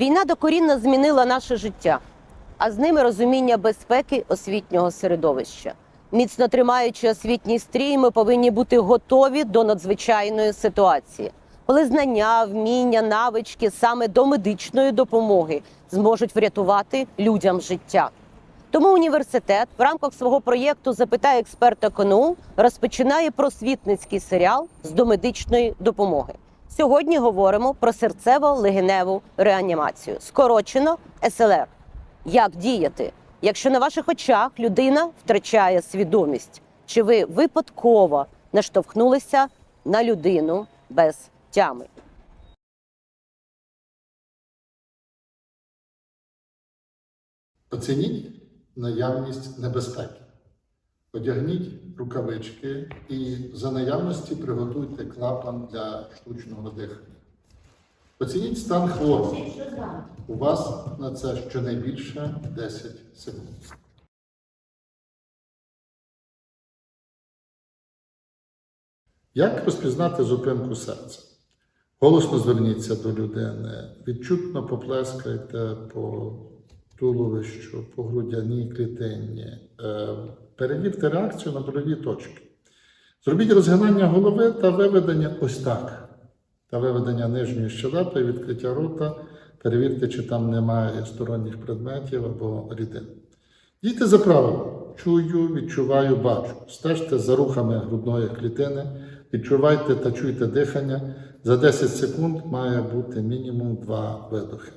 Війна докорінно змінила наше життя, а з ними розуміння безпеки освітнього середовища. Міцно тримаючи освітній стрій, ми повинні бути готові до надзвичайної ситуації, коли знання, вміння, навички саме до медичної допомоги зможуть врятувати людям життя. Тому університет в рамках свого проєкту Запитай експерта КНУ розпочинає просвітницький серіал з домедичної допомоги. Сьогодні говоримо про серцево-легеневу реанімацію, скорочено СЛР. Як діяти, якщо на ваших очах людина втрачає свідомість? Чи ви випадково наштовхнулися на людину без тями? Оцініть наявність небезпеки. Одягніть рукавички і за наявності приготуйте клапан для штучного дихання. Оцініть стан хворого. У вас на це щонайбільше 10 секунд. Як розпізнати зупинку серця? Голосно зверніться до людини, відчутно поплескайте по туловищу, по грудяній клітині. Е, Перевірте реакцію на больові точки. Зробіть розгинання голови та виведення ось так. Та виведення нижньої щелепи, відкриття рота. Перевірте, чи там немає сторонніх предметів або рідин. Дійте за правилом. Чую, відчуваю, бачу. Стежте за рухами грудної клітини, відчувайте та чуйте дихання. За 10 секунд має бути мінімум 2 видохи.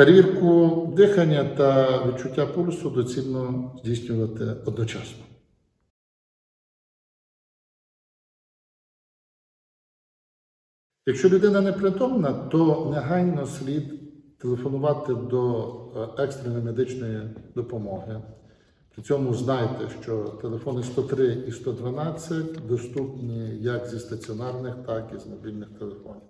Перевірку дихання та відчуття пульсу доцільно здійснювати одночасно. Якщо людина непритомна, то негайно слід телефонувати до е, екстреної медичної допомоги. При цьому знайте, що телефони 103 і 112 доступні як зі стаціонарних, так і з мобільних телефонів.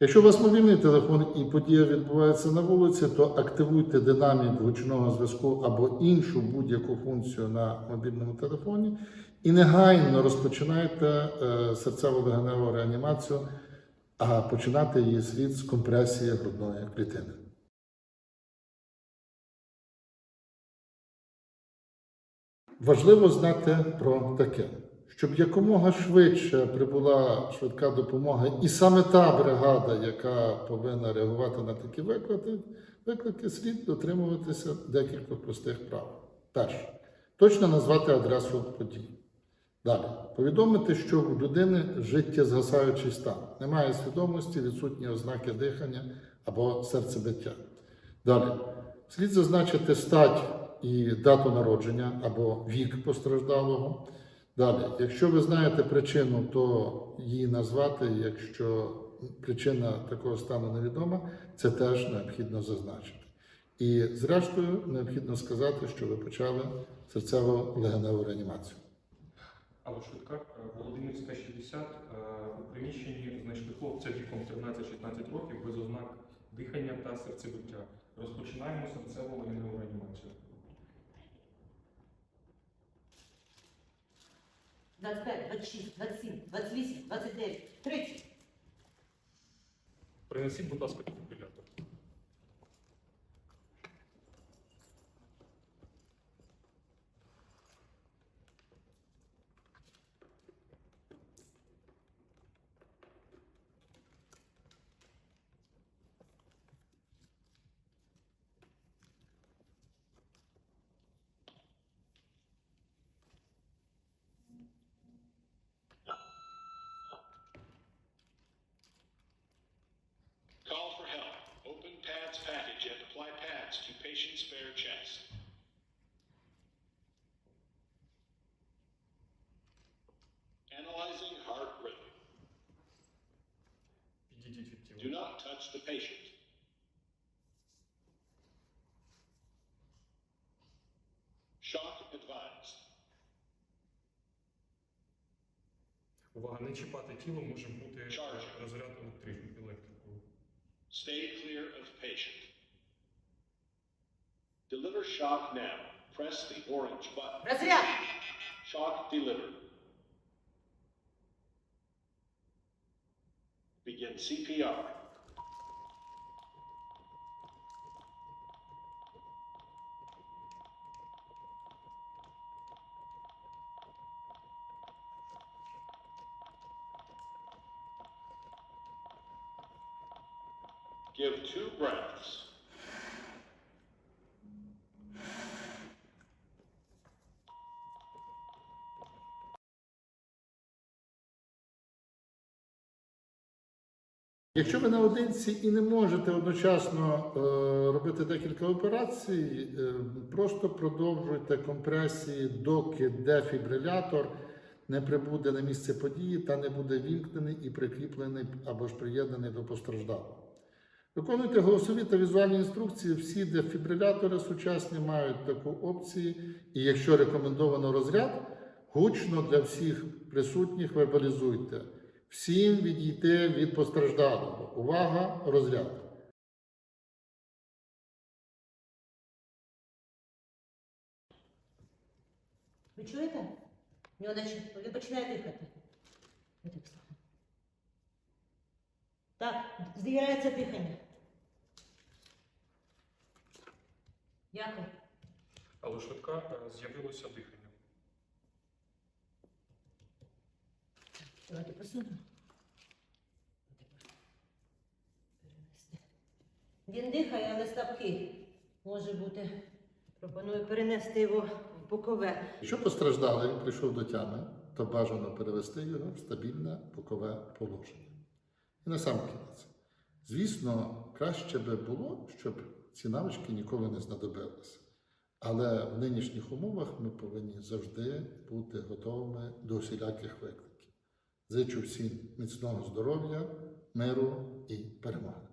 Якщо у вас мобільний телефон і подія відбувається на вулиці, то активуйте динамік гучного зв'язку або іншу будь-яку функцію на мобільному телефоні і негайно розпочинайте е, серцево-легеневу реанімацію, а починати її слід з компресії грудної клітини. Важливо знати про таке, щоб якомога швидше прибула швидка допомога, і саме та бригада, яка повинна реагувати на такі виклики, виклики слід дотримуватися декількох простих правил. Перше, точно назвати адресу подій. Далі, повідомити, що у людини життєзгасаючий стан, немає свідомості, відсутні ознаки дихання або серцебиття. Далі, слід зазначити стать і дату народження або вік постраждалого. Далі, якщо ви знаєте причину, то її назвати. Якщо причина такого стану невідома, це теж необхідно зазначити. І зрештою, необхідно сказати, що ви почали серцево-легеневу реанімацію. Алло, швидка, Е, Володимирська 60. Е, У приміщенні знайшли хлопця віком 13-16 років без ознак дихання та серцебиття. Розпочинаємо серцево легеневу реанімацію. 25, 26, 27, 28, 29, 30. Принесіть, будь ласка, Call for help. Open pads package and apply pads to patient's bare chest. Analyzing heart rhythm. Підійдіть від Do тіла. not touch the patient. Shock advised. Увага, не чіпати тіло може бути е, Stay clear of patient. Deliver shock now. Press the orange button. Shock delivered. Begin CPR. Give two breaths. Якщо ви наодинці і не можете одночасно е, робити декілька операцій, е, просто продовжуйте компресії, доки дефібрилятор не прибуде на місце події та не буде вімкнений і прикріплений або ж приєднаний до постраждалого. Виконуйте голосові та візуальні інструкції. Всі дефібрилятори сучасні мають таку опцію, і якщо рекомендовано розряд, гучно для всіх присутніх вербалізуйте. Всім відійти від постраждалого. Увага, розряд. Ви чуєте? В нього наче він починає дихати. Так слухаю. Дихання. Дякую. Але швидка е, з'явилося дихання. Давайте посунемо. Він дихає, але слабкий. Може бути. Пропоную перенести його в бокове. Якщо постраждалий прийшов до тями, то бажано перевести його в стабільне бокове положення. І на сам кінець. Звісно, краще би було, щоб ці навички ніколи не знадобилися. Але в нинішніх умовах ми повинні завжди бути готовими до усіляких викликів. Зичу всім міцного здоров'я, миру і перемоги.